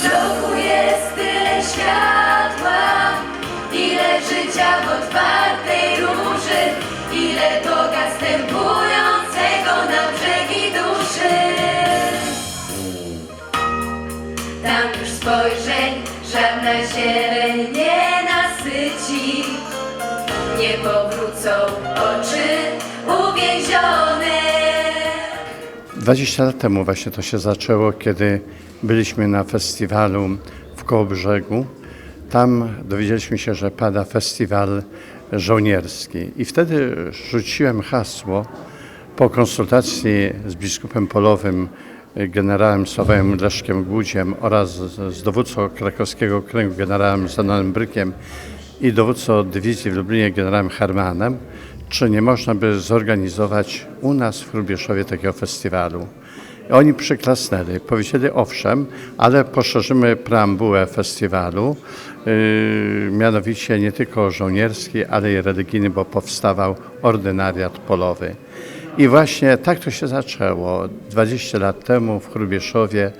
W roku jest tyle światła, ile życia w otwartej róży, ile Boga stępującego na brzegi duszy. Tam już spojrzeń żadna zieleń nie nasyci, nie powrócą 20 lat temu właśnie to się zaczęło, kiedy byliśmy na festiwalu w Kołobrzegu. Tam dowiedzieliśmy się, że pada festiwal żołnierski. I wtedy rzuciłem hasło po konsultacji z biskupem polowym, generałem Sławem Leszkiem Głudziem oraz z dowódcą krakowskiego kręgu generałem Zenonem Brykiem i dowódcą dywizji w Lublinie generałem Hermanem, czy nie można by zorganizować u nas w Hrubieszowie takiego festiwalu. Oni przyklasnęli, powiedzieli owszem, ale poszerzymy preambułę festiwalu, yy, mianowicie nie tylko żołnierski, ale i religijny, bo powstawał ordynariat polowy. I właśnie tak to się zaczęło. 20 lat temu w Hrubieszowie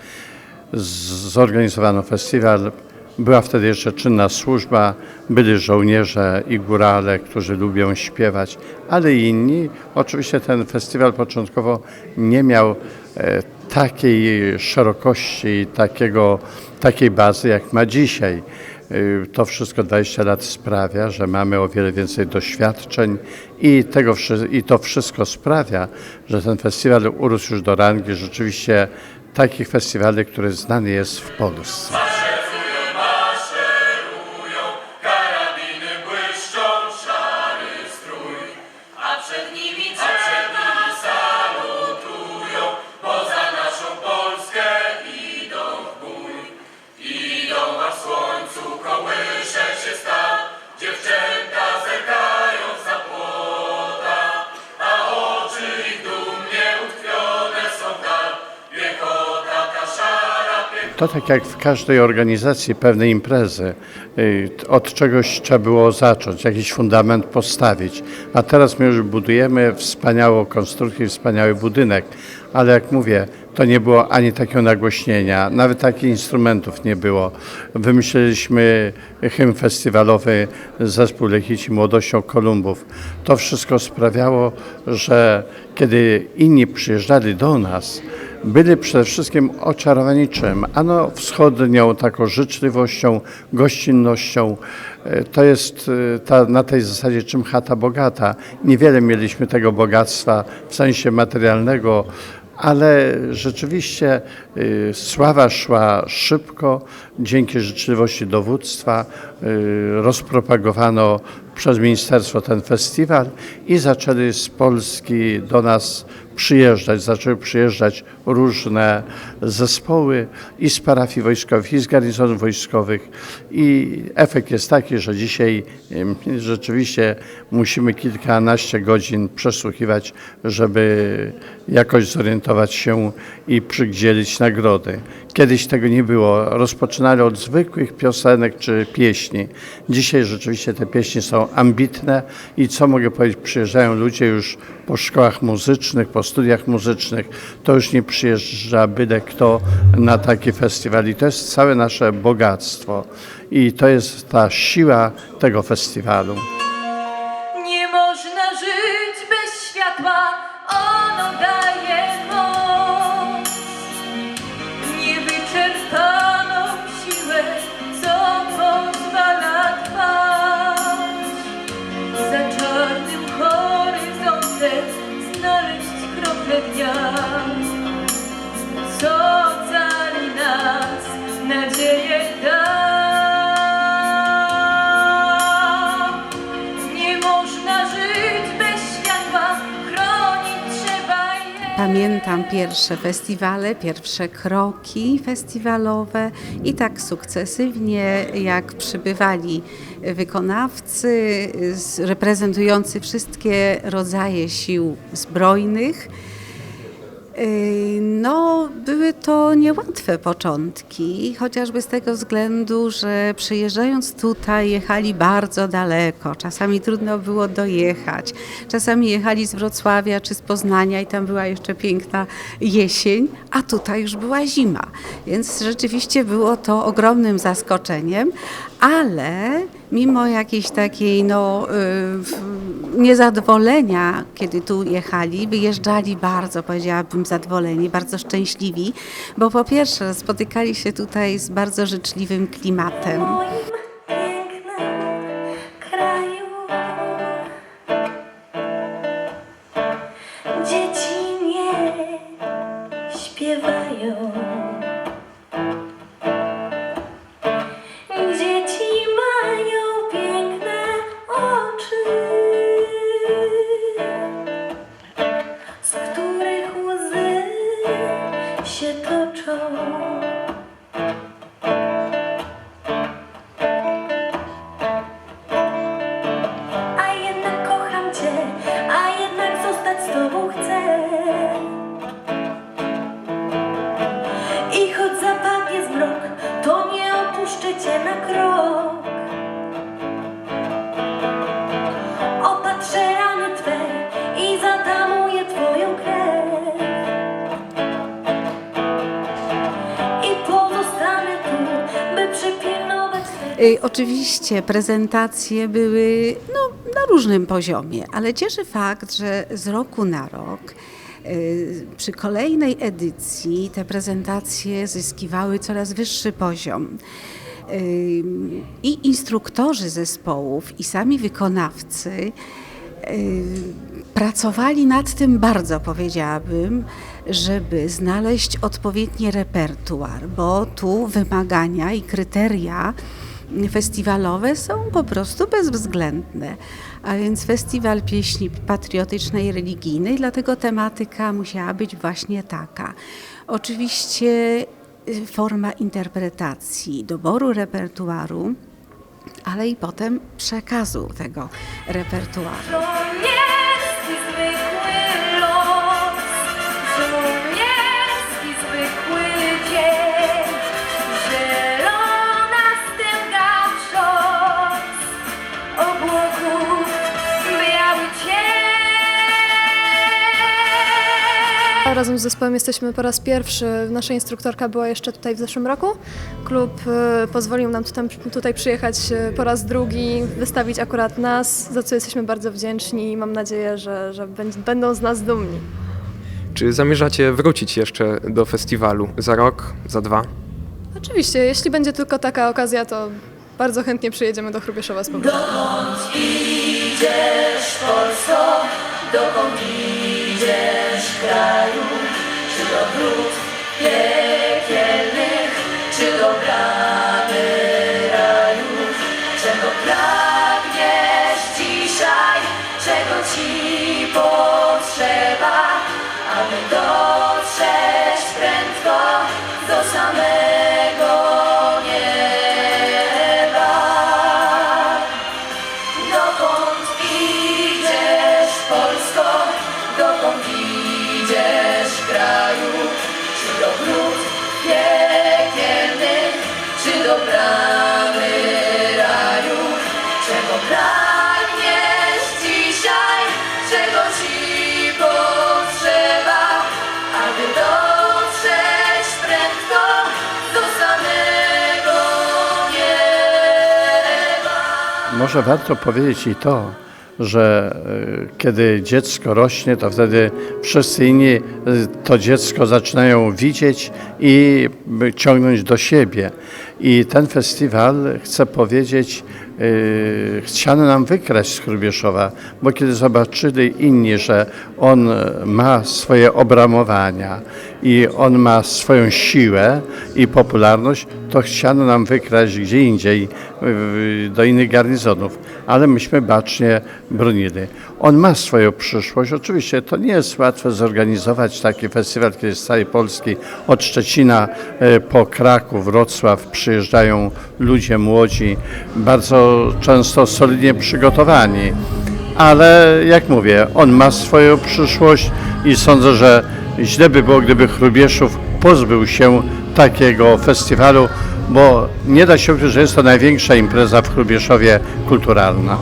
zorganizowano festiwal. Była wtedy jeszcze czynna służba, byli żołnierze i górale, którzy lubią śpiewać, ale inni. Oczywiście ten festiwal początkowo nie miał e, takiej szerokości takiego, takiej bazy, jak ma dzisiaj. Y, To wszystko 20 lat sprawia, że mamy o wiele więcej doświadczeń i, tego, i to wszystko sprawia, że ten festiwal urósł już do rangi rzeczywiście takich festiwali, który znany jest w Polsce. To tak jak w każdej organizacji pewnej imprezy, y, od czegoś trzeba było zacząć, jakiś fundament postawić. A teraz my już budujemy wspaniałą konstrukcję, wspaniały budynek, ale jak mówię, to nie było ani takiego nagłośnienia, nawet takich instrumentów nie było. Wymyśliliśmy hymn festiwalowy Zespół Lechici Młodością Kolumbów. To wszystko sprawiało, że kiedy inni przyjeżdżali do nas, byli przede wszystkim oczarowani czym? Ano wschodnią taką życzliwością, gościnnością. E, To jest e, ta, na tej zasadzie czym chata bogata. Niewiele mieliśmy tego bogactwa w sensie materialnego, ale rzeczywiście y, sława szła szybko dzięki życzliwości dowództwa. y, Rozpropagowano przez ministerstwo ten festiwal i zaczęli z Polski do nas przyjeżdżać, zaczęły przyjeżdżać różne zespoły i z parafii wojskowych, i z garnizonów wojskowych. I efekt jest taki, że dzisiaj rzeczywiście musimy kilkanaście godzin przesłuchiwać, żeby jakoś zorientować się i przygdzielić nagrody. Kiedyś tego nie było. Rozpoczynali od zwykłych piosenek czy pieśni. Dzisiaj rzeczywiście te pieśni są ambitne i co mogę powiedzieć, przyjeżdżają ludzie już po szkołach muzycznych, po studiach muzycznych. To już nie przyjeżdża byle kto na taki festiwal i to jest całe nasze bogactwo. I to jest ta siła tego festiwalu. Pamiętam pierwsze festiwale, pierwsze kroki festiwalowe i tak sukcesywnie, jak przybywali wykonawcy reprezentujący wszystkie rodzaje sił zbrojnych, No, były to niełatwe początki, chociażby z tego względu, że przyjeżdżając tutaj jechali bardzo daleko. Czasami trudno było dojechać. Czasami jechali z Wrocławia czy z Poznania i tam była jeszcze piękna jesień, a tutaj już była zima. Więc rzeczywiście było to ogromnym zaskoczeniem, ale mimo jakiejś takiej no, y, niezadowolenia, kiedy tu jechali, wyjeżdżali bardzo, powiedziałabym, zadowoleni, bardzo szczęśliwi, bo po pierwsze spotykali się tutaj z bardzo życzliwym klimatem. Oczywiście prezentacje były no, na różnym poziomie, ale cieszy fakt, że z roku na rok y, przy kolejnej edycji te prezentacje zyskiwały coraz wyższy poziom. Y, I instruktorzy zespołów, i sami wykonawcy y, pracowali nad tym bardzo, powiedziałabym, żeby znaleźć odpowiedni repertuar, bo tu wymagania i kryteria festiwalowe są po prostu bezwzględne. A więc festiwal pieśni patriotycznej religijnej, dlatego tematyka musiała być właśnie taka. Oczywiście y, forma interpretacji, doboru repertuaru, ale i potem przekazu tego repertuaru. Żołnierski zwykły Razem z zespołem jesteśmy po raz pierwszy. Nasza instruktorka była jeszcze tutaj w zeszłym roku. Klub e, pozwolił nam tutaj, tutaj przyjechać e, po raz drugi, wystawić akurat nas, za co jesteśmy bardzo wdzięczni i mam nadzieję, że, że będ- będą z nas dumni. Czy zamierzacie wrócić jeszcze do festiwalu za rok, za dwa? Oczywiście, jeśli będzie tylko taka okazja, to bardzo chętnie przyjedziemy do Hrubieszowa z powrotem. Idziesz Polsko, dokąd idziesz kraju, czy do wrót Może warto powiedzieć i to, że e, kiedy dziecko rośnie, to wtedy wszyscy inni e, to dziecko zaczynają widzieć i ciągnąć do siebie. I ten festiwal, chcę powiedzieć, e, chciano nam wykraść z bo kiedy zobaczyli inni, że on ma swoje obramowania i on ma swoją siłę i popularność, to chciano nam wykraść gdzie indziej, y, do innych garnizonów, ale myśmy bacznie bronili. On ma swoją przyszłość. Oczywiście to nie jest łatwe zorganizować taki festiwal, kiedy z całej Polski, od Szczecina y, po Kraków, Wrocław przyjeżdżają ludzie młodzi, bardzo często solidnie przygotowani. Ale jak mówię, on ma swoją przyszłość i sądzę, że źle by było, gdyby Hrubieszów pozbył się takiego festiwalu, bo nie da się ukryć, że jest to największa impreza w Hrubieszowie kulturalna.